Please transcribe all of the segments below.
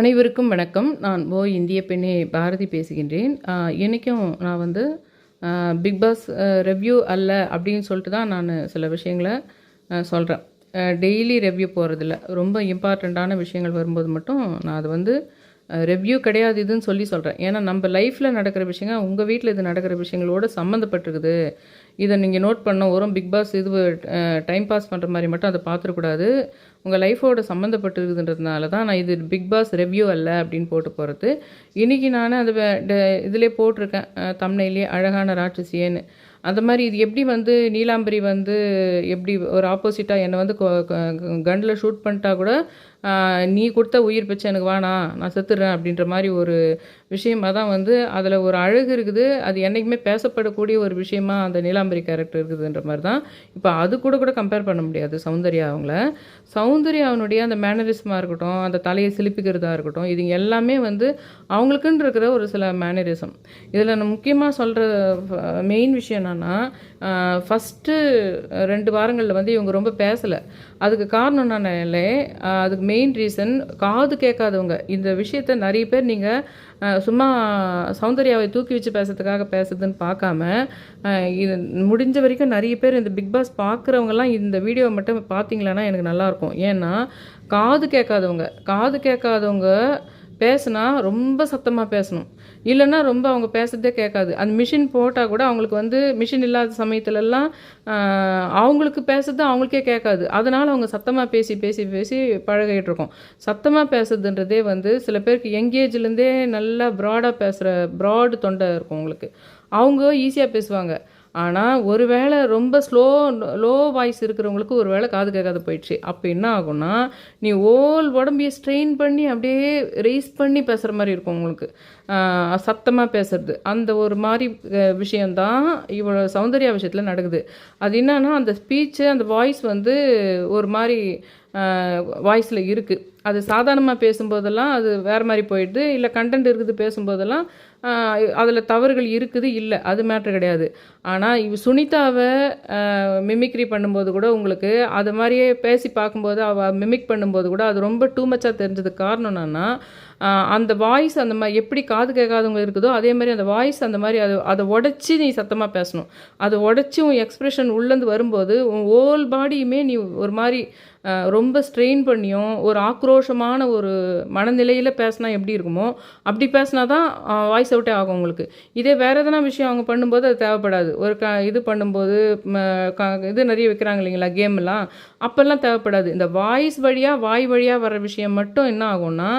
அனைவருக்கும் வணக்கம். நான் ஓ இந்திய பெண்ணே பாரதி பேசுகின்றேன். இன்றைக்கும் நான் வந்து பிக் பாஸ் ரெவ்யூ அல்ல அப்படின்னு சொல்லிட்டு தான் நான் சில விஷயங்களை சொல்கிறேன் டெய்லி ரெவ்யூ போகிறதில்ல ரொம்ப இம்பார்ட்டண்ட்டான விஷயங்கள் வரும்போது மட்டும் நான் அதை வந்து ரெவ்யூ கிடையாது இதுன்னு சொல்லி சொல்கிறேன் ஏன்னா நம்ம லைஃப்பில் நடக்கிற விஷயங்கள் உங்கள் வீட்டில் இது நடக்கிற விஷயங்களோட சம்மந்தப்பட்டிருக்குது இதை நீங்கள் நோட் பண்ண வரும். பிக் பாஸ் இது டைம் பாஸ் பண்ணுற மாதிரி மட்டும் அதை பார்த்துடக்கூடாது. உங்கள் லைஃபோட சம்மந்தப்பட்டிருக்குதுன்றதுனால தான் நான் இது பிக் பாஸ் ரெவ்யூ அல்ல அப்படின்னு போட்டு போகிறது இன்றைக்கி நான் அது இதிலே போட்டிருக்கேன். தமிழ்லேயே அழகான ராட்சசியேன்னு. அந்த மாதிரி இது எப்படி வந்து நீலாம்பரி வந்து எப்படி ஒரு ஆப்போசிட்டாக என்னை வந்து கண்டில் ஷூட் பண்ணிட்டா கூட நீ கொடுத்த உயிர் பிச்சை எனக்கு வேணாம் நான் செத்துடுறேன் அப்படின்ற மாதிரி ஒரு விஷயமா. தான் வந்து அதில் ஒரு அழகு இருக்குது. அது என்றைக்குமே பேசப்படக்கூடிய ஒரு விஷயமா அந்த நீலாம்பரி கேரக்டர் இருக்குதுன்ற மாதிரி தான் இப்போ அது கூட கூட கம்பேர் பண்ண முடியாது சௌந்தர்யா அவங்கள. சௌந்தர்யா அவனுடைய அந்த மேனரிசமாக இருக்கட்டும் அந்த தலையை சிலிப்பிக்கிறதா இருக்கட்டும் இது எல்லாமே வந்து அவங்களுக்குன்னு இருக்கிற ஒரு சில மேனரிசம் இதில் நான் முக்கியமாக சொல்கிற மெயின் விஷயம் என்னென்னா ஃபஸ்ட்டு ரெண்டு வாரங்களில் வந்து இவங்க ரொம்ப பேசலை. அதுக்கு காரணம் என்னென்ன இல்லை அதுக்கு மெயின் ரீசன் காது கேட்காதவங்க. இந்த விஷயத்த நிறைய பேர் நீங்கள் சும்மா சௌந்தர்யாவை தூக்கி வச்சு பேசுறதுக்காக பேசுதுன்னு பார்க்காம இது முடிஞ்ச வரைக்கும் நிறைய பேர் இந்த பிக் பாஸ் பார்க்குறவங்கலாம் இந்த வீடியோவை மட்டும் பார்த்தீங்களான்னா எனக்கு நல்லாயிருக்கும் ஏன்னா காது கேட்காதவங்க. காது கேட்காதவங்க பேசுனா ரொம்ப சத்தமாக பேசணும். இல்லைன்னா ரொம்ப அவங்க பேசுறதே கேட்காது. அந்த மிஷின் போட்டால் கூட அவங்களுக்கு வந்து மிஷின் இல்லாத சமயத்துலலாம் அவங்களுக்கு பேசுறது அவங்களுக்கே கேட்காது. அதனால் அவங்க சத்தமாக பேசி பேசி பேசி பழகிட்டு இருக்கோம் சத்தமாக பேசுறதுன்றதே வந்து சில பேருக்கு எங்கேஜ்லேருந்தே நல்லா ப்ராடாக பேசுகிற ப்ராடு தொண்டை இருக்கும் அவங்களுக்கு அவங்க ஈஸியாக பேசுவாங்க. ஆனால் ஒருவேளை ரொம்ப ஸ்லோ லோ வாய்ஸ் இருக்கிறவங்களுக்கு ஒரு வேளை காது கேட்காத போயிடுச்சு. அப்போ என்ன ஆகும்னா நீ ஓல் உடம்பைய ஸ்ட்ரெயின் பண்ணி அப்படியே ரைஸ் பண்ணி பேசுகிற மாதிரி இருக்கும் உங்களுக்கு. சத்தமாக பேசுறது. அந்த ஒரு மாதிரி விஷயந்தான் இவ்வளோ சௌந்தர்யா விஷயத்தில் நடக்குது. அது என்னன்னா அந்த ஸ்பீச்சு அந்த வாய்ஸ் வந்து ஒரு மாதிரி வாய்ஸில் இருக்குது அது சாதாரணமாக பேசும்போதெல்லாம் அது வேறு மாதிரி போயிடுது. இல்லை கண்டென்ட் இருக்குது பேசும்போதெல்லாம் அதில் தவறுகள் இருக்குது இல்லை. அது மேட்ரு கிடையாது. ஆனால் இவ் சுனிதாவை மிமிக்ரி பண்ணும்போது கூட உங்களுக்கு அது மாதிரியே பேசி பார்க்கும்போது அவள் மிமிக் பண்ணும்போது கூட அது ரொம்ப டூ மச்சாக தெரிஞ்சதுக்கு காரணம் என்னன்னா அந்த வாய்ஸ் அந்த மாதிரி எப்படி காது கேட்காதவங்க இருக்குதோ அதே மாதிரி அந்த வாய்ஸ் அந்த மாதிரி அதை அதை உடச்சி நீ சத்தமாக பேசணும். அதை உடச்சி உன் எக்ஸ்ப்ரெஷன் உள்ளேருந்து வரும்போது உன் ஓல் பாடியுமே நீ ஒரு மாதிரி ரொம்ப ஸ்ட்ரெயின் பண்ணியும் ஒரு ஆக்ரோஷமான ஒரு மனநிலையில் பேசினா எப்படி இருக்குமோ அப்படி பேசினா தான் வாய்ஸ் அவுட்டே ஆகும் உங்களுக்கு. இதே வேறு எதனா விஷயம் அவங்க பண்ணும்போது அது தேவைப்படாது. ஒரு க இது பண்ணும்போது க- இது நிறைய வைக்கிறாங்க இல்லைங்களா கேம்லாம் அப்போல்லாம் தேவைப்படாது. இந்த வாய்ஸ் வழியாக வாய் வழியாக வர விஷயம் மட்டும் என்ன ஆகும்னா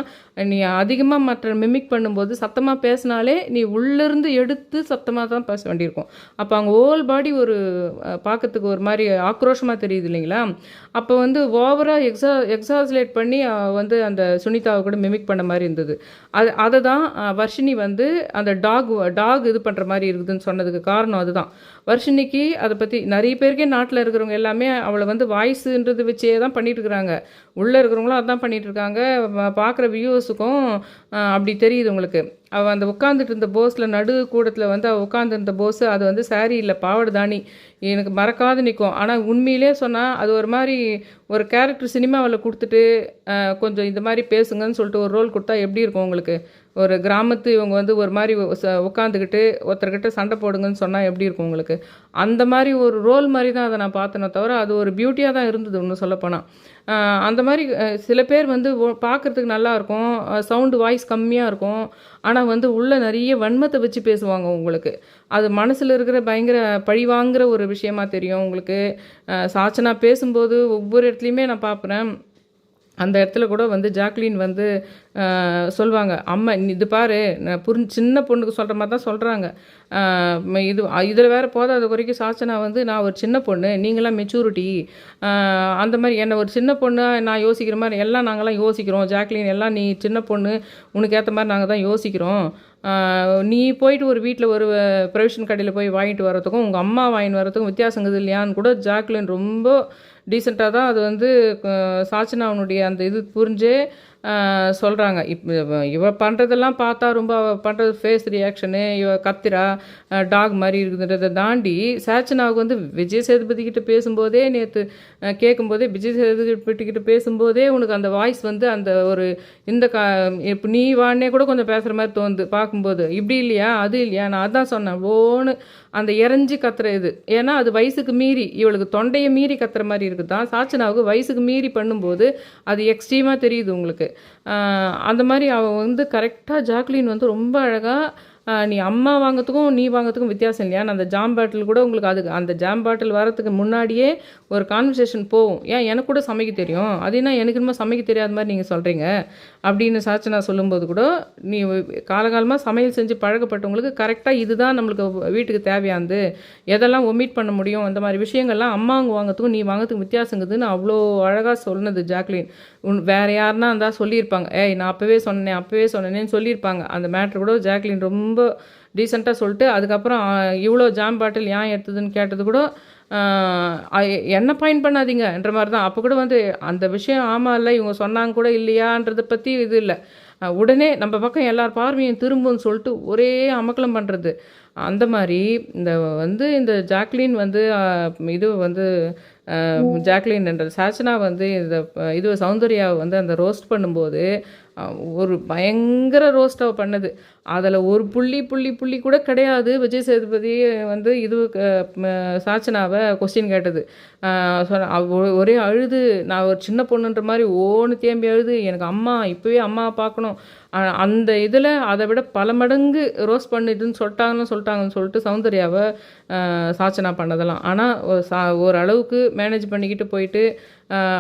நீ அதிகமாக மற்ற மிமிக் பண்ணும்போது சத்தமாக பேசினாலே நீ உள்ளேருந்து எடுத்து சத்தமாக தான் பேச வேண்டியிருக்கும். அப்போ அவங்க ஓல் பாடி ஒரு பார்க்கறதுக்கு ஒரு மாதிரி ஆக்ரோஷமாக தெரியுது இல்லைங்களா? அப்போ வந்து ஓவராக எக்ஸா எக்ஸாஸ்லேட் பண்ணி வந்து அந்த சுனிதாவை கூட மிமிக் பண்ண மாதிரி இருந்தது. அது அதை தான் வர்ஷினி வந்து அந்த டாக் டாக் இது பண்ணுற மாதிரி இருக்குதுன்னு சொன்னதுக்கு காரணம் அதுதான். வர்ஷினிக்கு அதை பற்றி நிறைய பேருக்கே நாட்டில் இருக்கிறவங்க எல்லாமே அவளை வந்து வாய்ஸுன்றது வச்சே தான் பண்ணிட்டு இருக்கிறாங்க. உள்ளே இருக்கிறவங்களும் அதான் பண்ணிட்டு இருக்காங்க. பார்க்குற வியூவர்ஸுக்கும் அப்படி தெரியுது உங்களுக்கு. அவள் அந்த உட்காந்துட்டு இருந்த போஸில் நடு கூடத்தில் வந்து அவள் உட்காந்துருந்த போஸ் அது வந்து சாரி இல்லை பாவடு தானி. எனக்கு மறக்காது நிற்கும் ஆனால் உண்மையிலே சொன்னால் அது ஒரு மாதிரி ஒரு கேரக்டர் சினிமாவில் கொடுத்துட்டு கொஞ்சம் இந்த மாதிரி பேசுங்கன்னு சொல்லிட்டு ஒரு ரோல் கொடுத்தா எப்படி இருக்கும் உங்களுக்கு? ஒரு கிராமத்து இவங்க வந்து ஒரு மாதிரி உட்காந்துக்கிட்டு ஒருத்தர்கிட்ட சண்டை போடுங்கன்னு சொன்னால் எப்படி இருக்கும் உங்களுக்கு? அந்த மாதிரி ஒரு ரோல் மாதிரி தான் அதை நான் பார்த்தேனே தவிர அது ஒரு பியூட்டியாக தான் இருந்தது ஒன்று சொல்லப்போனால் அந்த மாதிரி சில பேர் வந்து பார்க்குறதுக்கு பார்க்கறதுக்கு சவுண்டு வாய்ஸ் கம்மியாக இருக்கும் ஆனால் வந்து உள்ளே நிறைய வன்மத்தை வச்சு பேசுவாங்க உங்களுக்கு. அது மனசில் இருக்கிற பயங்கர பழிவாங்கிற ஒரு விஷயமா தெரியும் உங்களுக்கு. அஹ், சாச்சனா பேசும்போது ஒவ்வொரு இடத்துலையுமே நான் பார்ப்பேன். அந்த இடத்துல கூட வந்து ஜாக்லின் வந்து சொல்லுவாங்க அம்மா நீ இது பாரு நான் புரிஞ்சு சின்ன பொண்ணுக்கு சொல்கிற மாதிரி தான் சொல்கிறாங்க இது இதில் வேறு போதாத குறைக்கு சாச்சனா வந்து நான் ஒரு சின்ன பொண்ணு நீங்களாம் மெச்சூரிட்டி அந்த மாதிரி என்னை ஒரு சின்ன பொண்ணு நான் யோசிக்கிற மாதிரி எல்லாம் நாங்களாம் யோசிக்கிறோம். ஜாக்லின் எல்லாம் நீ சின்ன பொண்ணு உனக்கு ஏற்ற மாதிரி நாங்கள் தான் யோசிக்கிறோம். நீ போயிட்டு ஒரு வீட்டில் ஒரு ப்ரொவிஷன் கடையில் போய் வாங்கிட்டு வரதுக்கும் உங்கள் அம்மா வாங்கிட்டு வரதுக்கும் வித்தியாசங்குது இல்லையான்னு கூட ஜாக்லின் ரொம்ப டீசெண்டாக தான் அது வந்து சாச்சினாவனுடைய அந்த இது புரிஞ்சு சொல்கிறாங்க இப் இவ- பண்ணுறதெல்லாம் பார்த்தா ரொம்ப அவ பண்ணுறது ஃபேஸ் ரியாக்ஷனு இவ கத்திரா டாக் மாதிரி இருக்குதுன்றதை தாண்டி சாச்சனாவுக்கு வந்து விஜய் சேதுபதி கிட்ட பேசும்போதே நேற்று கேட்கும்போதே விஜய் சேதுபதி கிட்ட பேசும்போதே உனக்கு அந்த வாய்ஸ் வந்து அந்த ஒரு இந்த கா இப்போ நீ வானே கூட கொஞ்சம் பேசுகிற மாதிரி தோணுது பார்க்கும்போது. இப்படி இல்லையா? அது இல்லையா? நான் அதான் சொன்னேன் ஓன்னு அந்த இறஞ்சி கத்துற இது. ஏன்னா அது வயசுக்கு மீறி இவளுக்கு தொண்டையை மீறி கத்துற மாதிரி இருக்குது தான் சாச்சனாவுக்கு வயசுக்கு மீறி பண்ணும்போது அது எக்ஸ்ட்ரீமாக தெரியுது உங்களுக்கு. அந்த மாதிரி அவள் வந்து கரெக்டாக ஜாக்லின் வந்து ரொம்ப அழகாக நீ அம்மா வாங்கிறதுக்கும் நீ வாங்கிறதுக்கும் வித்தியாசம் இல்லையா? அந்த ஜாம் பாட்டில் கூட உங்களுக்கு அதுக்கு அந்த ஜாம் பாட்டில் வரத்துக்கு முன்னாடியே ஒரு கான்வர்சேஷன் போகும். ஏன் எனக்கு கூட சமைக்க தெரியும். அது என்ன எனக்கு என்னமோ சமைக்க தெரியாத மாதிரி நீங்கள் சொல்கிறீங்க அப்படின்னு சாச்சனா சொல்லும்போது கூட நீ காலகாலமாக சமையல் செஞ்சு பழக்கப்பட்டவங்களுக்கு கரெக்டாக இதுதான் நம்மளுக்கு வீட்டுக்கு தேவையானது. எதெல்லாம் ஒமிட் பண்ண முடியும் அந்த மாதிரி விஷயங்கள்லாம் அம்மா அங்கே வாங்கிறதுக்கும் நீ வாங்கிறதுக்கும் வித்தியாசங்குதுன்னு அவ்வளோ அழகாக சொன்னது ஜாக்லின். உன் வேறு யாருன்னா இருந்தால் சொல்லியிருப்பாங்க. ஏய் நான் அப்போவே சொன்னேன் அப்போவே சொன்னேன்னு சொல்லியிருப்பாங்க. அந்த மேட்ரு கூட ஜாக்லின் ரொம்ப ரொம்ப டீசெண்டாக சொல்லிட்டு அதுக்கப்புறம் இவ்வளோ ஜாம் பாட்டில் ஏன் எடுத்ததுன்னு கேட்டது கூட என்ன பாயிண்ட் பண்ணாதீங்கன்ற மாதிரி தான் அப்போ கூட வந்து அந்த விஷயம் ஆமாம் இல்லை இவங்க சொன்னாங்க கூட இல்லையான்றதை பற்றி இது இல்லை. உடனே நம்ம பக்கம் எல்லார் பார்வையும் திரும்பும்னு சொல்லிட்டு ஒரே அமக்கலம் பண்ணுறது அந்த மாதிரி இந்த வந்து இந்த ஜாக்லின் வந்து இது வந்து ஜாக்லின் என்ற சாச்சனா வந்து இந்த இது சௌந்தர்யாவை வந்து அந்த ரோஸ்ட் பண்ணும்போது ஒரு பயங்கர ரோஸ்ட் பண்ணுது பண்ணது. அதில் ஒரு புள்ளி புள்ளி புள்ளி கூட கிடையாது. விஜய் சேதுபதி வந்து இது சாச்சனாவை கொஸ்டின் கேட்டது. சொன்ன- ஒ- ஒரே அழுது. நான் ஒரு சின்ன பொண்ணுன்ற மாதிரி ஓன்னு தேம்பி அழுது. எனக்கு அம்மா இப்போவே அம்மா பார்க்கணும். அந்த இதில் அதை விட பல மடங்கு ரோஸ் பண்ணிட்டுன்னு சொல்லிட்டாங்கன்னு சொல்லிட்டாங்கன்னு சொல்லிட்டு சௌந்தர்யாவை சாச்சனா பண்ணதெல்லாம். ஆனால் சா ஓரளவுக்கு மேனேஜ் பண்ணிக்கிட்டு போயிட்டு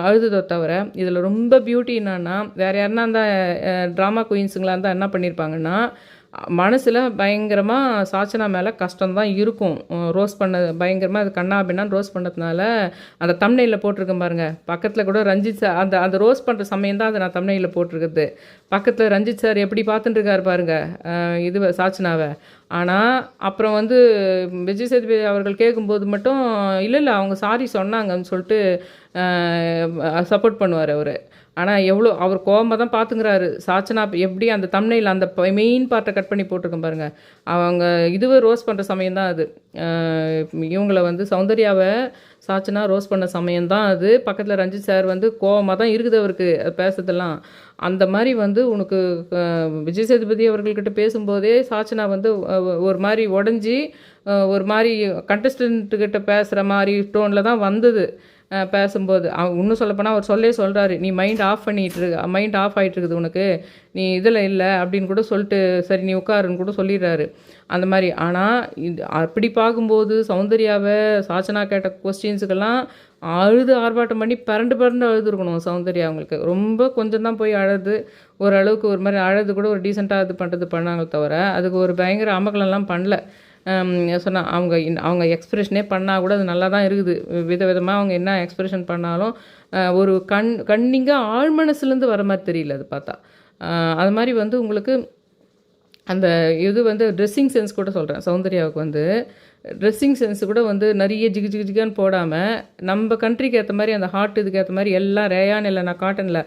அழுதுதோ தவிர இதில் ரொம்ப பியூட்டி என்னன்னா வேறு யாருன்னா அந்த ட்ராமா குயின்ஸுங்களாக இருந்தால் என்ன பண்ணியிருப்பாங்கன்னா மனசில் பயங்கரமாக சாச்சனா மேலே கஷ்டம்தான் இருக்கும். ரோஸ் பண்ண பயங்கரமாக அது கண்ணா அப்படின்னா ரோஸ் பண்ணதுனால அந்த தம்னையில் போட்டிருக்கேன் பாருங்கள் பக்கத்தில் கூட ரஞ்சித் சார் அந்த அந்த ரோஸ் பண்ணுற சமயம் தான் அதை நான் தம்னையில் போட்டிருக்குது பக்கத்தில் ரஞ்சித் சார் எப்படி பார்த்துட்டுருக்காரு பாருங்கள் இது சாச்சனாவை. ஆனால் அப்புறம் வந்து விஜய் சேதுபதி அவர்கள் கேட்கும்போது மட்டும் இல்லை இல்லை அவங்க சாரி சொன்னாங்கன்னு சொல்லிட்டு சப்போர்ட் பண்ணுவார் அவர். ஆனால் எவ்வளோ அவர் கோவமாக தான் பார்த்துங்கிறாரு. சாச்சனா எப்படி அந்த தம்னையில் அந்த மெயின் பார்ட்டை கட் பண்ணி போட்டிருக்கேன் பாருங்கள் அவங்க இதுவே ரோஸ் பண்ணுற சமயம் தான் அது இவங்களை வந்து சௌந்தர்யாவை சாச்சனா ரோஸ் பண்ண சமயம் தான் அது. பக்கத்தில் ரஞ்சித் சார் வந்து கோவமாக தான் இருக்குது அவருக்கு பேசுறதெல்லாம். அந்த மாதிரி வந்து உனக்கு விஜய் சேதுபதி அவர்கள்கிட்ட பேசும்போதே சாச்சனா வந்து ஒரு மாதிரி உடஞ்சி ஒரு மாதிரி contestant கிட்ட பேசுகிற மாதிரி டோனில் தான் வந்தது. பேசும்போது. அவ இன்னும் சொல்லப்போனால் அவர் சொல்லே சொல்கிறாரு நீ மைண்ட் ஆஃப் பண்ணிகிட்டு இருக்கு மைண்ட் ஆஃப் ஆகிட்டு இருக்குது உனக்கு. நீ இதில் இல்லை அப்படின்னு கூட சொல்லிட்டு சரி நீ உட்காருன்னு கூட சொல்லிடுறாரு. அந்த மாதிரி. ஆனால் இது அப்படி பார்க்கும்போது சௌந்தர்யாவை சாச்சனா கேட்ட கொஸ்டின்ஸுக்கெல்லாம் அழுது ஆர்ப்பாட்டம் பண்ணி பரண்டு பரண்டு அழுதுருக்கணும் சௌந்தர்யா அவங்களுக்கு. ரொம்ப கொஞ்சம் தான் போய் அழுது ஓரளவுக்கு ஒரு மாதிரி அழுது கூட ஒரு டீசெண்டாக இது பண்ணுறது பண்ணாங்க தவிர அதுக்கு ஒரு பயங்கர அமக்கலம்லாம் பண்ணல. சொன்னால் அவங்க இன்- அவங்க எக்ஸ்பிரஷனே பண்ணால் கூட அது நல்லா தான் இருக்குது. வித விதமாக அவங்க என்ன எக்ஸ்பிரஷன் பண்ணாலும் ஒரு கண் கண்ணிங்காக ஆழ்மனசுலேருந்து வர மாதிரி தெரியல அது பார்த்தா. அது மாதிரி வந்து உங்களுக்கு அந்த இது வந்து ட்ரெஸ்ஸிங் சென்ஸ் கூட சொல்கிறேன் சௌந்தர்யாவுக்கு வந்து ட்ரெஸ்ஸிங் சென்ஸ் கூட வந்து நிறைய ஜிகு ஜிகு ஜிகான்னு போடாமல் நம்ம கண்ட்ரிக்கு ஏற்ற மாதிரி அந்த ஹார்ட் இதுக்கு ஏற்ற மாதிரி எல்லாம் ரேயான் இல்லை நான் காட்டனில்.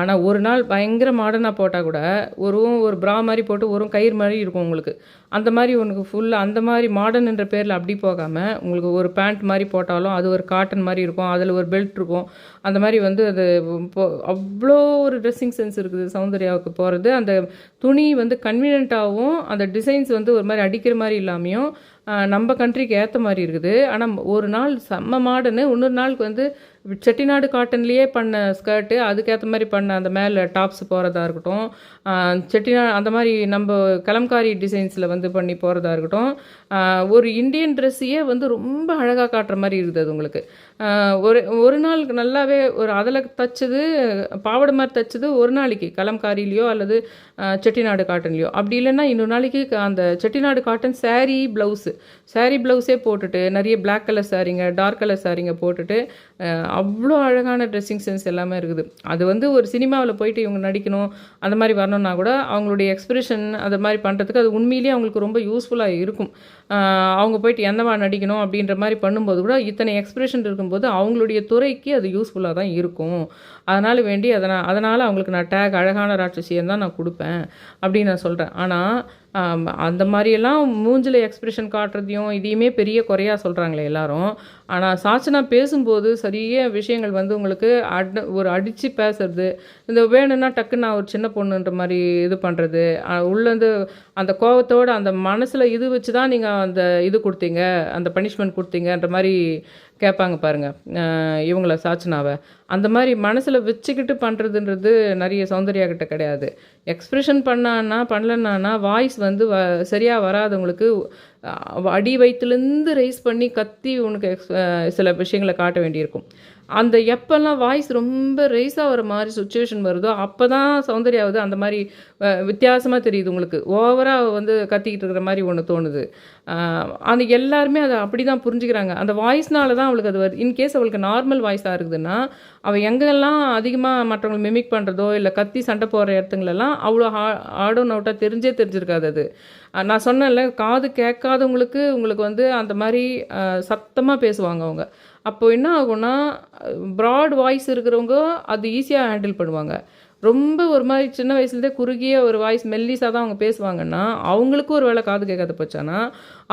ஆனால் ஒரு நாள் பயங்கர மாடர்னாக போட்டால் கூட ஒரு ஒரு ப்ரா மாதிரி போட்டு ஒரு கயிறு மாதிரி இருக்கும் உங்களுக்கு. அந்த மாதிரி உனக்கு ஃபுல்லாக அந்த மாதிரி மாடர்ன்ற பேரில் அப்படி போகாமல் உங்களுக்கு ஒரு பேண்ட் மாதிரி போட்டாலும் அது ஒரு காட்டன் மாதிரி இருக்கும் அதில் ஒரு பெல்ட் இருக்கும். அந்த மாதிரி வந்து அது இப்போ அவ்வளோ ஒரு ட்ரெஸ்ஸிங் சென்ஸ் இருக்குது சௌந்தர்யாவுக்கு போகிறது அந்த துணி வந்து கன்வீனியண்ட்டாகவும் அந்த டிசைன்ஸ் வந்து ஒரு மாதிரி அடிக்கிற மாதிரி இல்லாமையும் நம்ம கண்ட்ரிக்கு ஏற்ற மாதிரி இருக்குது. ஆனால் ஒரு நாள் செம்ம மாடுன்னு இன்னொரு நாளுக்கு வந்து செட்டிநாடு காட்டன்லேயே பண்ண ஸ்கர்ட்டு அதுக்கேற்ற மாதிரி பண்ண அந்த மேலே டாப்ஸ் போகிறதா இருக்கட்டும். செட்டிநாடு செட்டிநா அந்த மாதிரி நம்ம கலம்காரி டிசைன்ஸில் வந்து பண்ணி போகிறதா இருக்கட்டும். ஒரு இந்தியன் ட்ரெஸ்ஸையே வந்து ரொம்ப அழகாக காட்டுற மாதிரி இருக்குது அது உங்களுக்கு ஒரு ஒரு நாள் நல்லாவே ஒரு அதில் தைச்சது பாவாடை மாதிரி தைச்சது ஒரு நாளைக்கு கலம்காரிலேயோ அல்லது செட்டிநாடு காட்டன்லையோ. அப்படி இல்லைன்னா இன்னொரு நாளைக்கு அந்த செட்டிநாடு காட்டன் சாரீ ப்ளவுஸு சாரீ ப்ளவுஸே போட்டுட்டு நிறைய பிளாக் கலர் சாரீங்க டார்க் கலர் சாரீங்க போட்டுட்டு அவ்வளோ அழகான ட்ரெஸ்ஸிங் சென்ஸ் எல்லாமே இருக்குது. அது வந்து ஒரு சினிமாவில் போயிட்டு இவங்க நடிக்கணும் அந்த மாதிரி வரணும்னா கூட அவங்களுடைய எக்ஸ்பிரஷன் அது மாதிரி பண்ணுறதுக்கு அது உண்மையிலேயே அவங்களுக்கு ரொம்ப யூஸ்ஃபுல்லாக இருக்கும். அவங்க போயிட்டு என்னவா நடிக்கணும் அப்படின்ற மாதிரி பண்ணும்போது கூட இத்தனை எக்ஸ்பிரஷன் இருக்கும்போது அவங்களுடைய துறைக்கு அது யூஸ்ஃபுல்லாக தான் இருக்கும். அதனால் வேண்டி அதனால் அதனால் அவங்களுக்கு நான் டேக் அழகான ராட்சசியம் தான் நான் கொடுப்பேன் அப்படின்னு நான் சொல்கிறேன் ஆனால் அந்த மாதிரியெல்லாம் மூஞ்சில் எக்ஸ்பிரஷன் காட்டுறதையும் இதையுமே பெரிய குறையாக சொல்கிறாங்களே எல்லாரும். ஆனால் சாச்சனா பேசும்போது சரிய விஷயங்கள் வந்து உங்களுக்கு அட் ஒரு அடித்து பேசுறது இந்த வேணும்னா டக்குன்னு நான் ஒரு சின்ன பொண்ணுன்ற மாதிரி இது பண்ணுறது உள்ளேருந்து அந்த கோபத்தோடு அந்த மனசில் இது வச்சு தான் நீங்கள் அந்த இது கொடுத்தீங்க அந்த பனிஷ்மெண்ட் கொடுத்தீங்கன்ற மாதிரி கேட்பாங்க பாருங்கள் இவங்கள சாச்சனாவை. அந்த மாதிரி மனசில் வச்சுக்கிட்டு பண்ணுறதுன்றது நிறைய சௌந்தர்யாக்கிட்ட கிடையாது. எக்ஸ்பிரஷன் பண்ணான்னா பண்ணலன்னா வாய்ஸ் வந்து வ சரியாக வராதவங்களுக்கு அடி வயிற்றுலேருந்து ரைஸ் பண்ணி கத்தி உனக்கு எக்ஸ் சில விஷயங்களை காட்ட வேண்டியிருக்கும். அந்த எப்போல்லாம் வாய்ஸ் ரொம்ப ரைஸ் ஆகிற மாதிரி சுச்சுவேஷன் வருதோ அப்போ தான் சௌந்தர்யாவது அந்த மாதிரி வித்தியாசமாக தெரியுது உங்களுக்கு. ஓவராக வந்து கத்திக்கிட்டு இருக்கிற மாதிரி ஒன்று தோணுது. அந்த எல்லாருமே அதை அப்படி தான் புரிஞ்சுக்கிறாங்க. அந்த வாய்ஸ்னால தான் அவளுக்கு அது வருது. இன்கேஸ் அவளுக்கு நார்மல் வாய்ஸாக இருக்குதுன்னா அவள் எங்கெல்லாம் அதிகமாக மற்றவங்களை மிமிக் பண்ணுறதோ இல்லை கத்தி சண்டை போடுற இடத்துங்களெல்லாம் அவ்வளோ ஹா ஆடும் அவுட்டாக தெரிஞ்சே தெரிஞ்சிருக்காது அது. நான் சொன்னேன்ல காது கேட்காதவங்களுக்கு உங்களுக்கு வந்து அந்த மாதிரி சத்தமாக பேசுவாங்க அவங்க. அப்போ என்ன ஆகும்னா ப்ராட் வாய்ஸ் இருக்கிறவங்க அது ஈஸியாக ஹேண்டில் பண்ணுவாங்க. ரொம்ப ஒரு மாதிரி சின்ன வயசுலேருந்தே குறுகிய ஒரு வாய்ஸ் மெல்லிஸாக தான் அவங்க பேசுவாங்கன்னா அவங்களுக்கும் ஒரு வேளை காது கேட்காத போச்சானா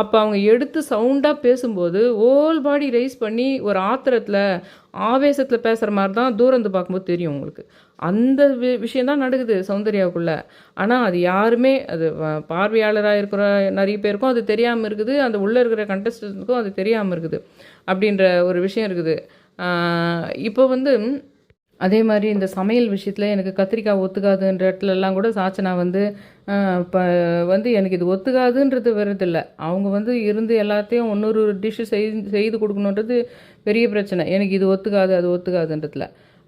அப்போ அவங்க எடுத்து சவுண்டாக பேசும்போது ஓல் பாடி ரைஸ் பண்ணி ஒரு ஆத்திரத்தில் ஆவேசத்தில் பேசுகிற மாதிரி தான் தூரந்து பார்க்கும்போது தெரியும் உங்களுக்கு. அந்த வி விஷயந்தான் நடக்குது சௌந்தர்யாவுக்குள்ளே. ஆனால் அது யாருமே அது பார்வையாளராக இருக்கிற நிறைய பேருக்கும் அது தெரியாமல் இருக்குது. அந்த உள்ளே இருக்கிற கண்டஸ்டன்ஸுக்கும் அது தெரியாமல் இருக்குது. அப்படின்ற ஒரு விஷயம் இருக்குது. இப்போ வந்து அதே மாதிரி இந்த சமையல் விஷயத்தில் எனக்கு கத்திரிக்காய் ஒத்துக்காதுன்ற இடத்துலலாம் கூட சாச்சனா வந்து இப்போ வந்து எனக்கு இது ஒத்துக்காதுன்றது வருதில்ல அவங்க வந்து இருந்து எல்லாத்தையும் இன்னொரு டிஷ்ஷு செய்து செய்து கொடுக்கணுன்றது பெரிய பிரச்சனை. எனக்கு இது ஒத்துக்காது அது ஒத்துக்காதுன்றதுல.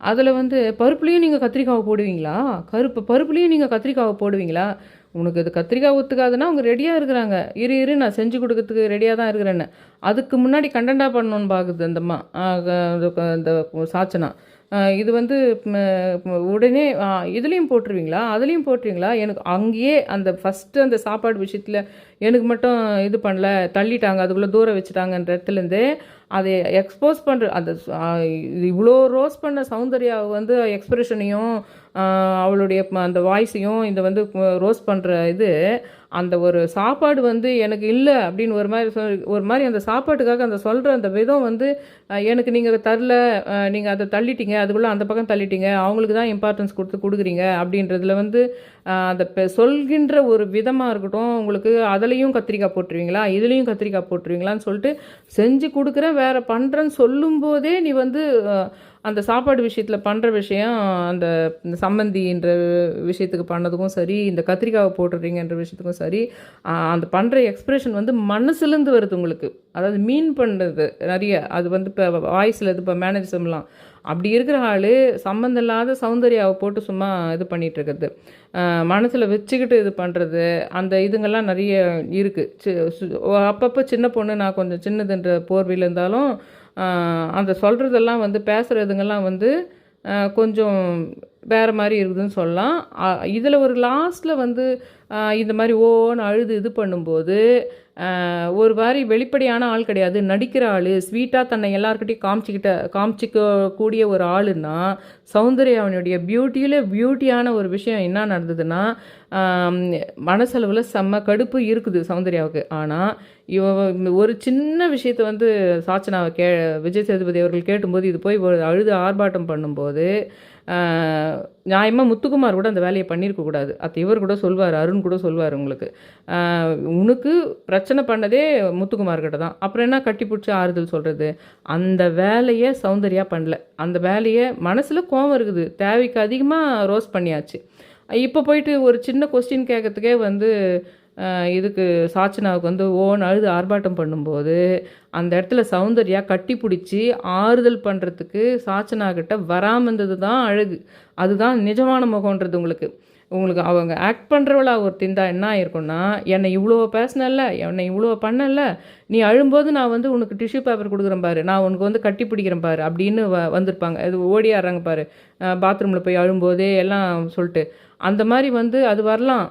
அதில் வந்து பருப்புலேயும் நீங்கள் கத்திரிக்காவை போடுவீங்களா? கருப்பு பருப்புலேயும் நீங்கள் கத்திரிக்காவை போடுவீங்களா? உனக்கு இது கத்திரிக்காய் ஒத்துக்காதுன்னா அவங்க ரெடியாக இருக்கிறாங்க. இரு இரு நான் செஞ்சு கொடுக்கறதுக்கு ரெடியாக தான் இருக்கிறேன்னு. அதுக்கு முன்னாடி கண்டென்ட்டாக பண்ணணும்னு பார்க்குது அந்தம்மா இந்த சாச்சனா. இது வந்து உடனே இதுலேயும் போட்டுருவீங்களா? அதுலேயும் போட்டுருவீங்களா? எனக்கு அங்கேயே அந்த ஃபஸ்ட்டு அந்த சாப்பாடு விஷயத்தில் எனக்கு மட்டும் இது பண்ணல தள்ளிட்டாங்க அதுக்குள்ளே தூரம் வச்சுட்டாங்கன்ற இடத்துலேருந்தே அதை எக்ஸ்போஸ் பண்ணுற அந்த இவ்வளோ ரோஸ் பண்ண சௌந்தர்யா வந்து எக்ஸ்பிரஷனையும் அவளுடைய அந்த வாய்ஸையும் இந்த வந்து ரோஸ் பண்ணுற இது அந்த ஒரு சாப்பாடு வந்து எனக்கு இல்லை அப்படின்னு ஒரு மாதிரி சொல் ஒரு மாதிரி அந்த சாப்பாட்டுக்காக அந்த சொல்கிற அந்த விதம் வந்து எனக்கு நீங்கள் தரல நீங்கள் அதை தள்ளிட்டீங்க அதுக்குள்ளே அந்த பக்கம் தள்ளிட்டீங்க அவங்களுக்கு தான் இம்பார்ட்டன்ஸ் கொடுத்து கொடுக்குறீங்க அப்படின்றதுல வந்து அதை அந்த பெ- சொல்கின்ற ஒரு விதமாக இருக்கட்டும் உங்களுக்கு அதுலேயும் கத்திரிக்காய் போட்டுருவீங்களா இதுலேயும் கத்திரிக்காய் போட்டுருவீங்களான்னு சொல்லிட்டு செஞ்சு கொடுக்குறேன். வேறு பண்ணுறேன்னு சொல்லும்போதே நீ வந்து அந்த சாப்பாடு விஷயத்தில் பண்ணுற விஷயம் அந்த இந்த சம்மந்தின்ற விஷயத்துக்கு பண்ணதுக்கும் சரி இந்த கத்திரிக்காவை போட்டுறீங்கன்ற விஷயத்துக்கும் சரி அந்த பண்ணுற எக்ஸ்ப்ரெஷன் வந்து மனசுலேருந்து வருது உங்களுக்கு. அதாவது மீன் பண்ணுறது நிறைய. அது வந்து இப்போ வாய்ஸில் இது இப்போ மேனரிசம்லாம் அப்படி இருக்கிற ஆள் சம்மந்தம் இல்லாத சௌந்தர்யாவை போட்டு சும்மா இது பண்ணிகிட்டு இருக்கிறது மனசில் வச்சுக்கிட்டு இது பண்ணுறது அந்த இதுங்கெல்லாம் நிறைய இருக்குது அப்பப்போ சின்ன பொண்ணு நான் கொஞ்சம் சின்னதுன்ற போர்வையில் இருந்தாலும் அந்த சொல்கிறதெல்லாம் வந்து பேசுகிறதுங்கெல்லாம் வந்து கொஞ்சம் வேறு மாதிரி இருக்குதுன்னு சொல்லலாம். இதில் ஒரு லாஸ்ட்டில் வந்து இந்த மாதிரி ஓன்னு அழுது இது பண்ணும்போது ஒரு மாதிரி வெளிப்படையான ஆள் கிடையாது. நடிக்கிற ஆள் ஸ்வீட்டாக தன்னை எல்லாருக்கிட்டையும் காமிச்சிக்கிட்ட காமிச்சிக்க கூடிய ஒரு ஆளுன்னா சௌந்தர்யாவனுடைய பியூட்டியில் பியூட்டியான ஒரு விஷயம் என்ன நடந்ததுன்னா மனசளவில் செம்ம கடுப்பு இருக்குது சௌந்தர்யாவுக்கு. ஆனால் இவ ஒரு சின்ன விஷயத்தை வந்து சாச்சனாவை கே விஜய் சேதுபதி அவர்கள் கேட்டும்போது இது போய் ஒரு அழுது ஆர்ப்பாட்டம் பண்ணும்போது நியாயமாக முத்துக்குமார் கூட அந்த வேலையை பண்ணியிருக்க கூடாது. அது இவர் கூட சொல்வார் அருண் கூட சொல்வார் உங்களுக்கு. உனக்கு பிரச்சனை பண்ணதே முத்துக்குமார் கிட்ட தான். அப்புறம் என்ன கட்டி பிடிச்சி ஆறுதல் சொல்கிறது அந்த வேலையை சௌந்தர்யா பண்ணல. அந்த வேலையை மனசில் கோவம் இருக்குது. தேவைக்கு அதிகமாக ரோஸ் பண்ணியாச்சு. இப்போ போயிட்டு ஒரு சின்ன கொஸ்டின் கேட்கறதுக்கே வந்து இதுக்கு சாச்சனாவுக்கு வந்து ஓன் அழுது ஆர்ப்பாட்டம் பண்ணும்போது அந்த இடத்துல சௌந்தர்யா கட்டி பிடிச்சி ஆறுதல் பண்ணுறதுக்கு சாச்சனா கிட்ட வராமல் இருந்தது தான் அழகு. அதுதான் நிஜமான முகம்ன்றது உங்களுக்கு. உங்களுக்கு அவங்க ஆக்ட் பண்ணுறவளா ஒரு திந்தா என்ன ஆயிருக்கும்னா என்னை இவ்வளோ பேசினல்ல என்னை இவ்வளோ பண்ணல நீ அழும்போது நான் வந்து உனக்கு டிஷ்யூ பேப்பர் கொடுக்குறேன் பாரு நான் உனக்கு வந்து கட்டி பிடிக்கிறேன் பாரு அப்படின்னு வ வந்திருப்பாங்க. ஓடி ஓடியாடுறாங்க பாரு. பாத்ரூமில் போய் அழும்போதே எல்லாம் சொல்லிட்டு. அந்த மாதிரி வந்து அது வரலாம்.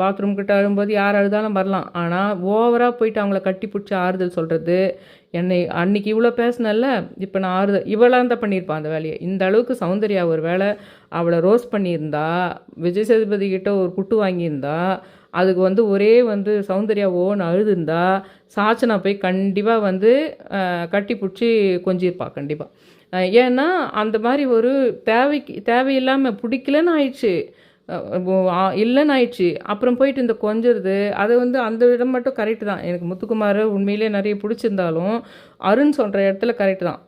பாத்ரூம் கிட்ட அழும்போது யார் அழுதாலும் வரலாம். ஆனால் ஓவராக போயிட்டு அவங்கள கட்டி பிடிச்சி ஆறுதல் சொல்கிறது என்னை அன்னைக்கு இவ்வளோ பேசினல்ல இப்போ நான் ஆறுதல் இவ்வளோ தான் பண்ணியிருப்பான் அந்த வேலையை. இந்த அளவுக்கு சௌந்தர்யா ஒரு வேலை அவளை ரோஸ் பண்ணியிருந்தா விஜய் சேதுபதி கிட்ட ஒரு குட்டு வாங்கியிருந்தா அதுக்கு வந்து ஒரே வந்து சௌந்தர்யா ஓன்னு அழுதுருந்தா சாச்சனா போய் கண்டிப்பாக வந்து கட்டி பிடிச்சி கொஞ்சிருப்பா கண்டிப்பாக ஏன்னா அந்த மாதிரி ஒரு தேவைக்கு தேவையில்லாமல் பிடிக்கலன்னு ஆயிடுச்சு. இல்லைன்னு ஆயிடுச்சு அப்புறம் போயிட்டு இந்த கொஞ்சிறது அது வந்து அந்த இடம் மட்டும் கரெக்டு தான். எனக்கு முத்துக்குமார் உண்மையிலே நிறைய பிடிச்சிருந்தாலும் அருண் சொல்கிற இடத்துல கரெக்டு தான்.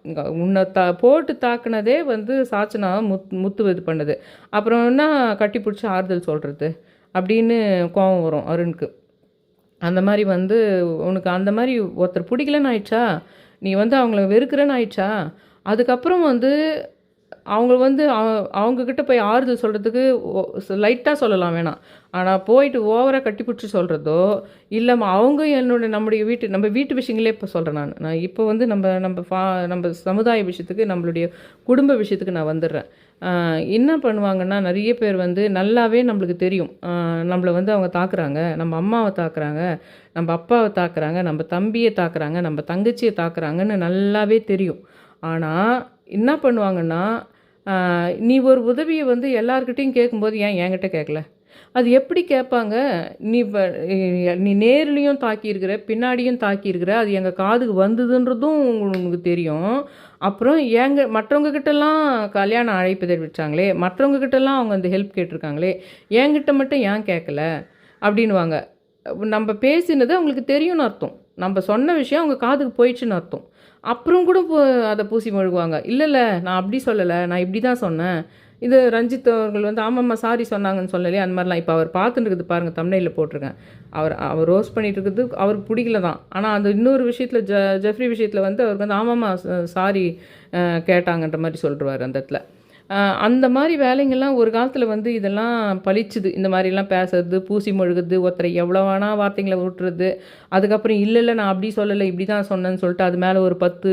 உன்னை த போட்டு தாக்குனதே வந்து சாச்சனா முத் முத்து இது பண்ணுது. அப்புறம் என்ன கட்டி பிடிச்சி ஆறுதல் சொல்கிறது அப்படின்னு கோவம் வரும் அருணுக்கு. அந்த மாதிரி வந்து உனக்கு அந்த மாதிரி ஒருத்தர் பிடிக்கலன்னு ஆயிடுச்சா நீ வந்து அவங்கள வெறுக்கிறேன்னு ஆயிடுச்சா அதுக்கப்புறம் வந்து அவங்க வந்து அவங்கக்கிட்ட போய் ஆறுதல் சொல்கிறதுக்கு லைட்டாக சொல்லலாம் வேணாம். ஆனால் போயிட்டு ஓவராக கட்டி பிடிச்சி சொல்கிறதோ இல்லை அவங்க என்னோட நம்முடைய வீட்டு நம்ம வீட்டு விஷயங்களே இப்போ சொல்கிறேன் நான். நான் இப்போ வந்து நம்ம நம்ம ஃபா நம்ம சமுதாய விஷயத்துக்கு நம்மளுடைய குடும்ப விஷயத்துக்கு நான் வந்துடுறேன். என்ன பண்ணுவாங்கன்னா நிறைய பேர் வந்து நல்லாவே நம்மளுக்கு தெரியும். நம்மளை வந்து அவங்க தாக்குறாங்க. நம்ம அம்மாவை தாக்குறாங்க. நம்ம அப்பாவை தாக்குறாங்க. நம்ம தம்பியை தாக்குறாங்க. நம்ம தங்கச்சியை தாக்குறாங்கன்னு நல்லாவே தெரியும். ஆனால் என்ன பண்ணுவாங்கன்னா நீ ஒரு உதவியை வந்து எல்லார்கிட்டையும் கேட்கும்போது ஏன் என்கிட்ட கேட்கல அது எப்படி கேட்பாங்க? நீ இப்போ நீ நேர்லேயும் தாக்கியிருக்கிற பின்னாடியும் தாக்கியிருக்கிற அது எங்கள் காதுக்கு வந்ததுன்றதும் உங்களுக்கு தெரியும். அப்புறம் ஏங்க மற்றவங்க கிட்டலாம் கல்யாணம் அழைப்பு தெரிவிச்சாங்களே மற்றவங்க கிட்டலாம் அவங்க அந்த ஹெல்ப் கேட்டிருக்காங்களே என்கிட்ட மட்டும் ஏன் கேட்கல அப்படின்வாங்க நம்ம பேசினது அவங்களுக்கு தெரியும்னு அர்த்தம். நம்ம சொன்ன விஷயம் அவங்க காதுக்கு போயிடுச்சுன்னு அர்த்தம். அப்புறம் கூட பூ அதை பூசி மொழுகுவாங்க. இல்லை இல்லை நான் அப்படி சொல்லலை. நான் இப்படி தான் சொன்னேன். இது ரஞ்சித் அவர்கள் வந்து ஆமாம்மா சாரி சொன்னாங்கன்னு சொல்லலையே அந்த மாதிரிலாம் இப்போ அவர் பார்த்துட்டு இருக்குது பாருங்கள் தமிழில் போட்டிருக்கேன். அவர் அவர் ரோஸ் பண்ணிட்டு இருக்குது. அவருக்கு பிடிக்கல தான். ஆனால் அந்த இன்னொரு விஷயத்தில் ஜ ஜெஃப்ரி விஷயத்தில் வந்து அவருக்கு வந்து ஆமாம்மா சாரி கேட்டாங்கன்ற மாதிரி சொல்லிடுவார் அந்த இடத்துல. அந்த மாதிரி வேலைங்கள்லாம் ஒரு காலத்தில் வந்து இதெல்லாம் பழிச்சுது இந்த மாதிரிலாம் பேசுறது பூசி மொழுகுது ஒருத்தரை எவ்வளோ வேணா வார்த்தைங்களை விட்டுறது அதுக்கப்புறம் இல்லை இல்லை நான் அப்படி சொல்லலை இப்படி தான் சொன்னேன்னு சொல்லிட்டு அது மேலே ஒரு பத்து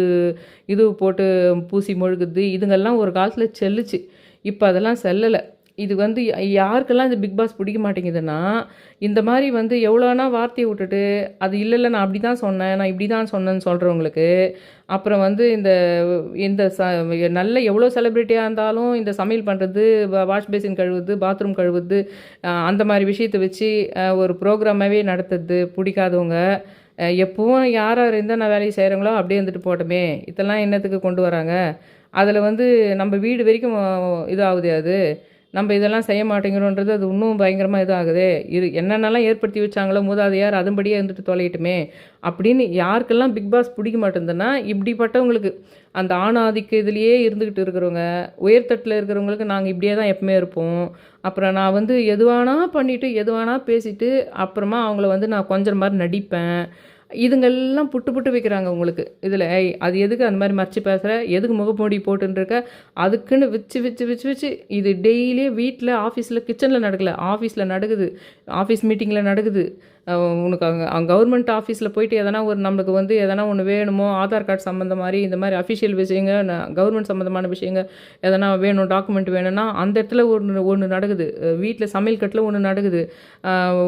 இது போட்டு பூசி மொழுகுது. இதுங்கெல்லாம் ஒரு காலத்தில் செல்லுச்சு. இப்போ அதெல்லாம் செல்லலை. இது வந்து யாருக்கெல்லாம் இந்த பிக் பாஸ் பிடிக்க மாட்டேங்குதுன்னா இந்த மாதிரி வந்து எவ்வளோனா வார்த்தையை விட்டுட்டு அது இல்லை இல்லை நான் அப்படி தான் சொன்னேன் நான் இப்படி தான் சொன்னேன்னு சொல்கிறவங்களுக்கு அப்புறம் வந்து இந்த இந்த ச நல்ல எவ்வளோ செலிப்ரிட்டியாக இருந்தாலும் இந்த சமையல் பண்ணுறது வாஷ் பேசின் கழுவுது பாத்ரூம் கழுவுது அந்த மாதிரி விஷயத்தை வச்சு ஒரு ப்ரோக்ராமாகவே நடத்துறது பிடிக்காதவங்க எப்பவும் யார் யார் நான் வேலையை செய்கிறாங்களோ அப்படியே இருந்துட்டு போட்டோமே இதெல்லாம் என்னத்துக்கு கொண்டு வராங்க? அதில் வந்து நம்ம வீடு வரைக்கும் இதாகுது அது. நம்ம இதெல்லாம் செய்ய மாட்டேங்கிறோன்றது அது இன்னும் பயங்கரமாக இதாகுது. இது என்னென்னலாம் ஏற்படுத்தி வச்சாங்களோ மூதாதையார் அதன்படியே இருந்துட்டு தொலையட்டுமே. அப்படின்னு யாருக்கெல்லாம் பிக் பாஸ் பிடிக்க மாட்டேங்குதுன்னா இப்படிப்பட்டவங்களுக்கு அந்த ஆணாதிக்க இதுலேயே இருந்துக்கிட்டு இருக்கிறவங்க உயர்தட்டில் இருக்கிறவங்களுக்கு நாங்கள் இப்படியே தான் எப்பவுமே இருப்போம். அப்புறம் நான் வந்து எதுவானா பண்ணிவிட்டு எதுவானா பேசிவிட்டு அப்புறமா அவங்கள வந்து நான் கொஞ்சம் மாதிரி நடிப்பேன். இதுங்கெல்லாம் புட்டு புட்டு வைக்கிறாங்க உங்களுக்கு. இதில் ஏய் அது எதுக்கு அந்த மாதிரி மறைச்சி பேசுகிற எதுக்கு முகமூடி போட்டுருக்க அதுக்குன்னு வச்சு வச்சு வச்சு வச்சு. இது டெய்லியே வீட்டில் ஆஃபீஸில் கிச்சனில் நடக்கலை. ஆஃபீஸில் நடக்குது. ஆஃபீஸ் மீட்டிங்கில் நடக்குது. உனக்கு அங்கே கவர்மெண்ட் ஆஃபீஸில் போயிட்டு எதனா ஒரு நம்மளுக்கு வந்து எதனா ஒன்று வேணுமோ ஆதார் கார்டு சம்மந்த மாதிரி இந்த மாதிரி அஃபிஷியல் விஷயங்க கவர்மெண்ட் சம்மந்தமான விஷயங்க எதனா வேணும் டாக்குமெண்ட் வேணும்னா அந்த இடத்துல ஒன்று ஒன்று நடக்குது. வீட்டில் சமையல் கட்டில் ஒன்று நடக்குது.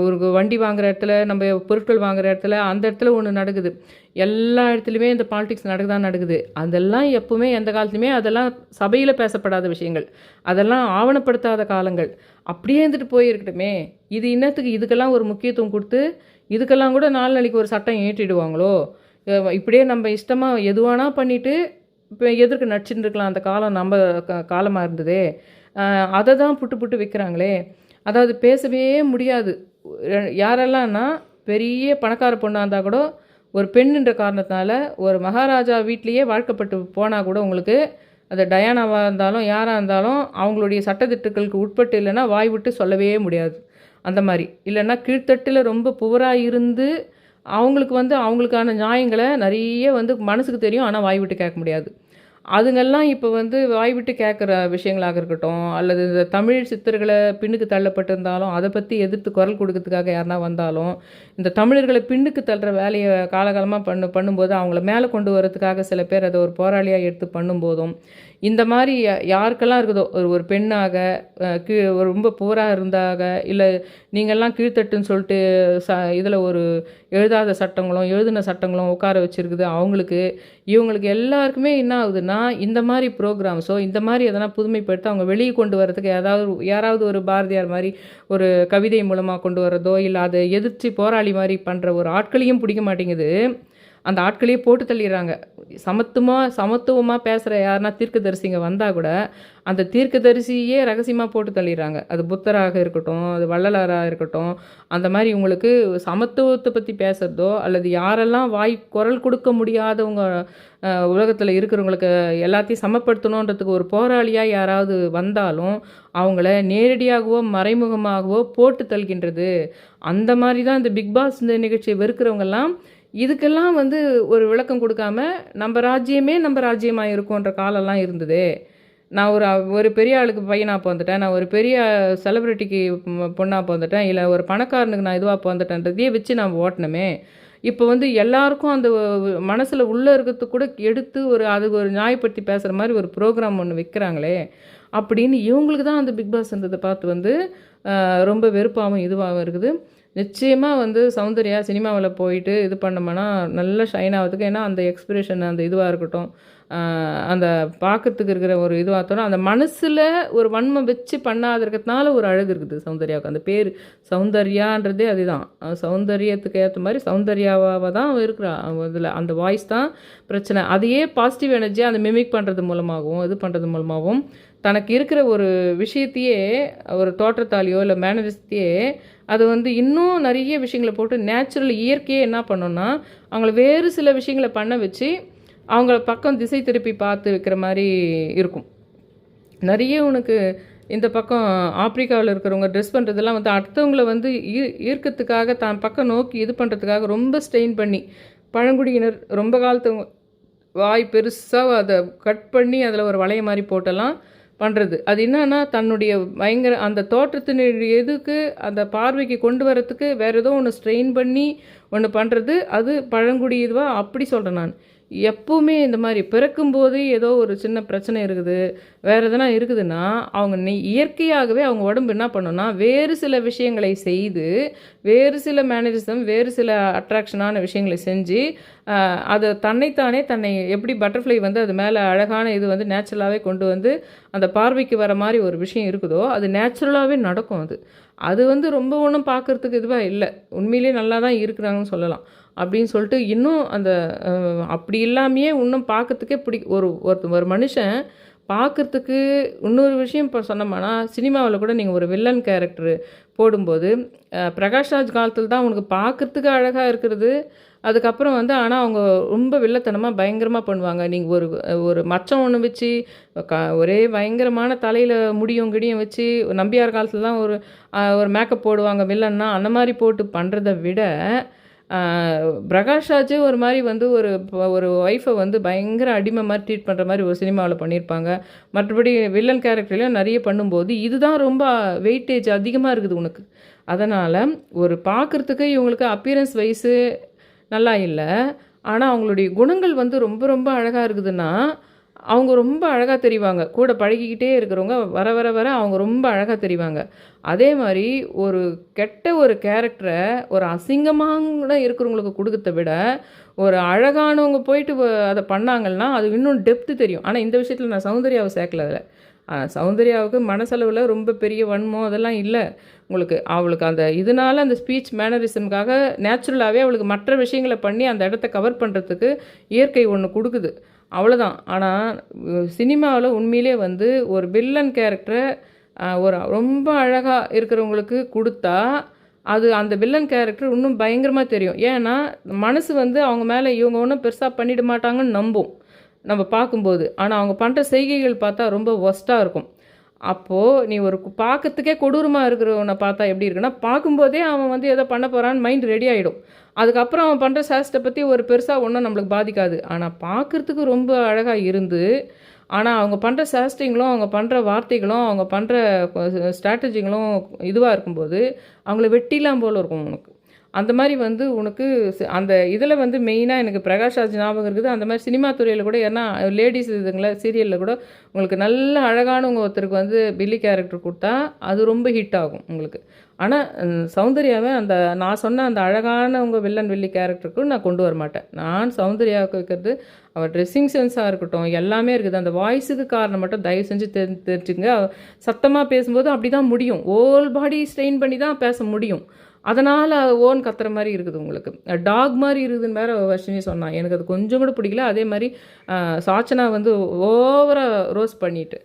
ஒரு வண்டி வாங்குகிற இடத்துல நம்ம பொருட்கள் வாங்குகிற இடத்துல அந்த இடத்துல ஒன்று நடக்குது. எல்லா இடத்துலையுமே இந்த பாலிடிக்ஸ் நடக்குதான் நடக்குது. அதெல்லாம் எப்பவுமே எந்த காலத்துலையுமே அதெல்லாம் சபையில் பேசப்படாத விஷயங்கள். அதெல்லாம் ஆவணப்படுத்தாத காலங்கள். அப்படியே இருந்துட்டு போயிருக்கட்டுமே. இது இன்னத்துக்கு இதுக்கெல்லாம் ஒரு முக்கியத்துவம் கொடுத்து இதுக்கெல்லாம் கூட நாலு நாளைக்கு ஒரு சட்டம் ஏற்றிடுவாங்களோ? இப்படியே நம்ம இஷ்டமாக எதுவானா பண்ணிவிட்டு இப்போ எதிர்க்கு நடிச்சுட்டுருக்கலாம் அந்த காலம் நம்ம க காலமாக இருந்ததே. அதை தான் புட்டு புட்டு வைக்கிறாங்களே. அதாவது பேசவே முடியாது. யாரெல்லாம்னா பெரிய பணக்கார பொண்ணாக இருந்தால் கூட ஒரு பெண்ணுன்ற காரணத்தினால ஒரு மகாராஜா வீட்லேயே வாழ்க்கப்பட்டு போனால் கூட உங்களுக்கு அது டயானாவாக இருந்தாலும் யாராக இருந்தாலும் அவங்களுடைய சட்டத்திட்டங்களுக்கு உட்பட்டு இல்லைன்னா வாய் விட்டு சொல்லவே முடியாது. அந்த மாதிரி. இல்லைன்னா கீழ்த்தட்டில் ரொம்ப புவராக இருந்து அவங்களுக்கு வந்து அவங்களுக்கான நியாயங்களை நிறைய வந்து மனசுக்கு தெரியும் ஆனால் வாய் விட்டு கேட்க முடியாது. அதுங்கெல்லாம் இப்போ வந்து வாய் விட்டு கேட்குற விஷயங்களாக இருக்கட்டும் அல்லது இந்த தமிழ் சித்தர்களை பின்னுக்கு தள்ளப்பட்டிருந்தாலும் அதை பற்றி எதிர்த்து குரல் கொடுக்கறதுக்காக யாருனா வந்தாலும் இந்த தமிழர்களை பின்னுக்கு தள்ளுற வேலையை காலகாலமாக பண்ணு பண்ணும்போது அவங்கள மேலே கொண்டு வரதுக்காக சில பேர் அதை ஒரு போராளியாக எடுத்து பண்ணும்போதும் இந்த மாதிரி யாருக்கெல்லாம் இருக்குதோ ஒரு ஒரு பெண்ணாக கீ ரொம்ப புவராக இருந்தாக இல்லை நீங்கள்லாம் கீழ்த்தட்டுன்னு சொல்லிட்டு ச இதில் ஒரு எழுதாத சட்டங்களும் எழுதின சட்டங்களும் உட்கார வச்சுருக்குது அவங்களுக்கு. இவங்களுக்கு எல்லாருக்குமே என்ன ஆகுதுன்னா இந்த மாதிரி ப்ரோக்ராம்ஸோ இந்த மாதிரி எதனா புதுமைப்படுத்த அவங்க வெளியே கொண்டு வரதுக்கு ஏதாவது யாராவது ஒரு பாரதியார் மாதிரி ஒரு கவிதை மூலமாக கொண்டு வரதோ இல்லை அதை எதிர்த்து போராளி மாதிரி பண்ணுற ஒரு ஆட்களையும் பிடிக்க மாட்டேங்குது. அந்த ஆட்களையே போட்டு தள்ளிடுறாங்க. சமத்துவமாக சமத்துவமாக பேசுகிற யாருன்னா தீர்க்கதரிசிங்க வந்தால் கூட அந்த தீர்க்கதரிசியே ரகசியமாக போட்டு தள்ளிடுறாங்க. அது புத்தராக இருக்கட்டும் அது வள்ளலாராக இருக்கட்டும் அந்த மாதிரி உங்களுக்கு சமத்துவத்தை பற்றி பேசுகிறதோ அல்லது யாரெல்லாம் வாய் குரல் கொடுக்க முடியாதவங்க உலகத்தில் இருக்கிறவங்களுக்கு எல்லாத்தையும் சமப்படுத்தணுன்றதுக்கு ஒரு போராளியாக யாராவது வந்தாலும் அவங்கள நேரடியாகவோ மறைமுகமாகவோ போட்டு தள்கின்றது. அந்த மாதிரி தான் இந்த பிக் பாஸ் இந்த நிகழ்ச்சியை வெறுக்கிறவங்கெல்லாம் இதுக்கெல்லாம் வந்து ஒரு விளக்கம் கொடுக்காம நம்ம ராஜ்யமே நம்ம ராஜ்யமாக இருக்கும்ன்ற காலம்லாம் இருந்தது. நான் ஒரு ஒரு பெரிய ஆளுக்கு பையனாக பிறந்துட்டேன். நான் ஒரு பெரிய செலிப்ரிட்டிக்கு பொண்ணாக பிறந்துட்டேன். இல்லை ஒரு பணக்காரனுக்கு நான் இதுவாக பிறந்துட்டேன்றதையே வச்சு நான் ஓட்டணுமே. இப்போ வந்து எல்லாருக்கும் அந்த மனசில் உள்ளே இருக்கிறது கூட எடுத்து ஒரு அது ஒரு நியாயப்படுத்தி பேசுகிற மாதிரி ஒரு ப்ரோக்ராம் ஒன்று வைக்கிறாங்களே. அப்படின்னு இவங்களுக்கு தான் அந்த பிக் பாஸ் இருந்ததை பார்த்து வந்து ரொம்ப வெறுப்பாகவும் இதுவாகவும் இருக்குது. நிச்சயமாக வந்து சௌந்தர்யா சினிமாவில் போயிட்டு இது பண்ணோம்னா நல்ல ஷைன் ஆகிறதுக்கு. ஏன்னா அந்த எக்ஸ்பிரஷன் அந்த இதுவாக இருக்கட்டும் அந்த பார்க்கறதுக்கு இருக்கிற ஒரு இதுவாக அந்த மனசில் ஒரு வன்மை வச்சு பண்ணாத இருக்கிறதுனால ஒரு அழகு இருக்குது சௌந்தர்யாவுக்கு. அந்த பேர் சௌந்தர்யான்றதே அதுதான். சௌந்தர்யத்துக்கு சௌந்தரியத்துக்கு ஏற்ற மாதிரி சௌந்தர்யாவாக தான் இருக்கிறா. இதில் அந்த வாய்ஸ் தான் பிரச்சனை. அதையே பாசிட்டிவ் எனர்ஜியாக அந்த மிமிக் பண்ணுறது மூலமாகவும் இது பண்ணுறது மூலமாகவும் தனக்கு இருக்கிற ஒரு விஷயத்தையே ஒரு தோற்றத்தாலேயோ இல்லை மேனரிசத்தையே அது வந்து இன்னும் நிறைய விஷயங்களை போட்டு நேச்சுரல் இயற்கையே என்ன பண்ணோன்னா அவங்கள வேறு சில விஷயங்களை பண்ண வச்சு அவங்கள பக்கம் திசை திருப்பி பார்த்து வைக்கிற மாதிரி இருக்கும். நிறைய உனக்கு இந்த பக்கம் ஆப்பிரிக்காவில் இருக்கிறவங்க ட்ரெஸ் பண்ணுறதெல்லாம் வந்து அடுத்தவங்கள வந்து ஈ ஈர்க்கத்துக்காக தான் பக்கம் நோக்கி இது பண்ணுறதுக்காக ரொம்ப ஸ்ட்ரெயின் பண்ணி பழங்குடியினர் ரொம்ப காலத்து வாய் பெருசாக அதை கட் பண்ணி அதில் ஒரு வளைய மாதிரி போட்டெல்லாம் பண்ணுறது அது என்னன்னா தன்னுடைய பயங்கர அந்த தோற்றத்தினுடைய எதுக்கு அந்த பார்வைக்கு கொண்டு வரத்துக்கு வேறு ஏதோ ஒன்று ஸ்ட்ரெயின் பண்ணி ஒன்று பண்ணுறது அது பழங்குடி இதுவாக அப்படி சொல்கிறேன் நான். எப்பவுமே இந்த மாதிரி பிறக்கும்போது ஏதோ ஒரு சின்ன பிரச்சனை இருக்குது. வேறு எதனா இருக்குதுன்னா அவங்க இயற்கையாகவே அவங்க உடம்பு என்ன பண்ணுன்னா வேறு சில விஷயங்களை செய்து வேறு சில மேனரிசம் வேறு சில அட்ராக்ஷனான விஷயங்களை செஞ்சு அதை தன்னைத்தானே தன்னை எப்படி பட்டர்ஃப்ளை வந்து அது மேலே அழகான இது வந்து நேச்சுரலாகவே கொண்டு வந்து அந்த பார்வைக்கு வர மாதிரி ஒரு விஷயம் இருக்குதோ அது நேச்சுரலாகவே நடக்கும் அது. அது வந்து ரொம்ப ஒன்றும் பார்க்கறதுக்கு இதுவாக இல்லை. உண்மையிலேயே நல்லா தான் இருக்கிறாங்கன்னு சொல்லலாம். அப்படின்னு சொல்லிட்டு இன்னும் அந்த அப்படி இல்லாமையே இன்னும் பார்க்கறதுக்கே பிடி ஒரு ஒரு ஒரு மனுஷன் பார்க்குறதுக்கு இன்னொரு விஷயம் இப்போ சொன்னோம்னா சினிமாவில் கூட நீங்கள் ஒரு வில்லன் கேரக்டரு போடும்போது பிரகாஷ்ராஜ் பிரகாஷ் ராஜ் காலத்தில் தான் உனக்கு பார்க்கறதுக்கு அழகாக இருக்கிறது. அதுக்கப்புறம் வந்து ஆனால் அவங்க ரொம்ப வில்லத்தனமாக பயங்கரமாக பண்ணுவாங்க. நீங்கள் ஒரு ஒரு மச்சம் ஒன்று வச்சு க ஒரே பயங்கரமான தலையில் முடியும் கிடியும் வச்சு நம்பியார் காலத்தில் தான் ஒரு ஒரு மேக்கப் போடுவாங்க வில்லன்னா அந்த மாதிரி போட்டு பண்ணுறதை விட பிரகாஷ் ராஜே ஒரு மாதிரி வந்து ஒரு ஒரு ஒய்ஃபை வந்து பயங்கர அடிமை மாதிரி ட்ரீட் பண்ணுற மாதிரி ஒரு சினிமாவில் பண்ணியிருப்பாங்க மற்றபடி வில்லன் கேரக்டர்லையும் நிறைய பண்ணும்போது இதுதான் ரொம்ப வெயிட்டேஜ் அதிகமாக இருக்குது உனக்கு. அதனால் ஒரு பார்க்குறதுக்கு இவங்களுக்கு அப்பியரன்ஸ் வைஸு நல்லா இல்லை. ஆனால் அவங்களுடைய குணங்கள் வந்து ரொம்ப ரொம்ப அழகாக இருக்குதுன்னா அவங்க ரொம்ப அழகாக தெரிவாங்க. கூட பழகிக்கிட்டே இருக்கிறவங்க வர வர வர அவங்க ரொம்ப அழகாக தெரிவாங்க. அதே மாதிரி ஒரு கெட்ட ஒரு கேரக்டரை ஒரு அசிங்கமாக இருக்கிறவங்களுக்கு கொடுக்கறத விட ஒரு அழகானவங்க போயிட்டு அதை பண்ணாங்கன்னா அது இன்னும் டெப்த்து தெரியும். ஆனால் இந்த விஷயத்தில் நான் சௌந்தர்யாவை சேர்க்கல அதில். சௌந்தர்யாவுக்கு மனசளவில் ரொம்ப பெரிய வன்மம் அதெல்லாம் இல்லை. உங்களுக்கு அவளுக்கு அந்த இதனால அந்த ஸ்பீச் மேனரிசம்காக நேச்சுரலாகவே அவளுக்கு மற்ற விஷயங்களை பண்ணி அந்த இடத்த கவர் பண்ணுறதுக்கு இயற்கை ஒன்று கொடுக்குது. அவ்வளோதான் ஆனால் சினிமாவில் உண்மையிலே வந்து ஒரு வில்லன் கேரக்டரை ஒரு ரொம்ப அழகாக இருக்கிறவங்களுக்கு கொடுத்தா அது அந்த வில்லன் கேரக்டர் இன்னும் பயங்கரமாக தெரியும். ஏன்னா மனசு வந்து அவங்க மேலே இவங்க ஒன்றும் பெருசாக பண்ணிட மாட்டாங்கன்னு நம்பும். நம்ம பார்க்கும்போது. ஆனால் அவங்க பண்ணுற செய்கைகள் பார்த்தா ரொம்ப ஒஸ்ட்டாக இருக்கும். அப்போது நீ ஒரு பார்க்கறதுக்கே கொடூரமாக இருக்கிறவனை பார்த்தா எப்படி இருக்குன்னா பார்க்கும்போதே அவன் வந்து ஏதோ பண்ண போகிறான்னு மைண்ட் ரெடி ஆகிடும் அதுக்கப்புறம் அவன் பண்ணுற சேஷ்டை பற்றி ஒரு பெருசாக ஒன்றும் நம்மளுக்கு பாதிக்காது. ஆனால் பார்க்குறதுக்கு ரொம்ப அழகாக இருந்து ஆனால் அவங்க பண்ணுற சேஷ்டிங்களும் அவங்க பண்ணுற வார்த்தைகளும் அவங்க பண்ணுற ஸ்ட்ராட்டஜிங்களும் இதுவாக இருக்கும்போது அவங்கள வெட்டிலாம் போல் இருக்கும் உனக்கு. அந்த மாதிரி வந்து உனக்கு அந்த இதில் வந்து மெயினாக எனக்கு பிரகாஷ் ராஜ் ஞாபகம் இருக்குது. அந்த மாதிரி சினிமா துறையில் கூட ஏன்னா லேடிஸ் இதுங்களா சீரியலில் கூட உங்களுக்கு நல்ல அழகானவங்க ஒருத்தருக்கு வந்து பில்லி கேரக்டர் கொடுத்தா அது ரொம்ப ஹிட் ஆகும் உங்களுக்கு. ஆனால் சௌந்தர்யாவை அந்த நான் சொன்ன அந்த அழகானவங்க வில்லன் வில்லி கேரக்டருக்கு நான் கொண்டு வர மாட்டேன். நான் சௌந்தர்யாவுக்கு வைக்கிறது அவள் ட்ரெஸ்ஸிங் சென்ஸாக இருக்கட்டும் எல்லாமே இருக்குது. அந்த வாய்ஸுக்கு காரணம் மட்டும் தயவு செஞ்சு தெரி தெரிஞ்சுங்க சத்தமாக பேசும்போது அப்படி தான் முடியும். ஓல் பாடி ஸ்ட்ரெயின் பண்ணி தான் பேச முடியும். அதனால் ஓன் கத்துற மாதிரி இருக்குது உங்களுக்கு. டாக் மாதிரி இருக்குதுன்னு வேறு வர்ஷினி சொன்னான் எனக்கு அது கொஞ்சம் கூட பிடிக்கல. அதே மாதிரி சாச்சனா வந்து ஓவராக ரோஸ் பண்ணிட்டு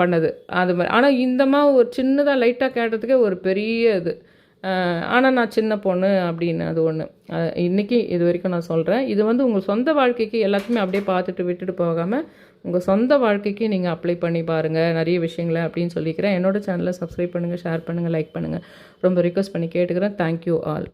பண்ணது. அது மாதிரி ஆனால் இந்தமா ஒரு சின்னதாக லைட்டாக கேட்டதுக்கே ஒரு பெரிய இது. ஆனால் நான் சின்ன பொண்ணு அப்படின்னு அது ஒன்று இன்றைக்கி இது வரைக்கும் நான் சொல்கிறேன் இது வந்து உங்கள் சொந்த வாழ்க்கைக்கு எல்லாத்தையுமே அப்படியே பார்த்துட்டு விட்டுட்டு போகாமல் உங்கள் சொந்த வாழ்க்கைக்கு நீங்கள் அப்ளை பண்ணி பாருங்கள் நிறைய விஷயங்களை அப்படின்னு சொல்லிக்கிறேன். என்னோடய சேனலை சப்ஸ்கிரைப் பண்ணுங்கள் ஷேர் பண்ணுங்கள் லைக் பண்ணுங்கள் ரொம்ப ரிக்வஸ்ட் பண்ணி கேட்டுக்கிறேன். Thank you all